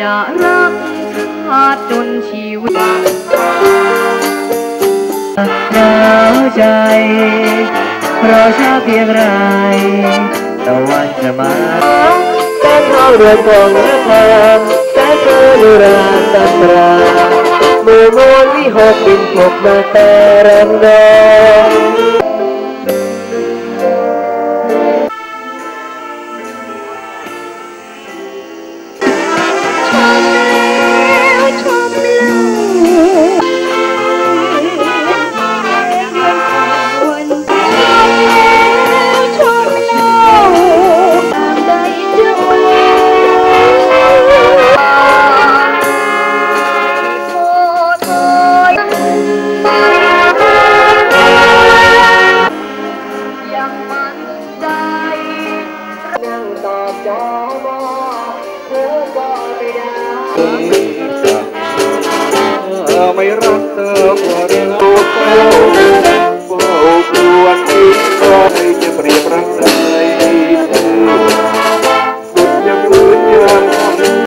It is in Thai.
จะรักชาติจนชีวิตหนาวใจเรอช้าเพียงไรตะวันจะมาแสงทองเรือนทองและทองแสงเธอลุราตัตรามือมวนวิหกบินพกมาแต่รำดอง ยั Merah terwarna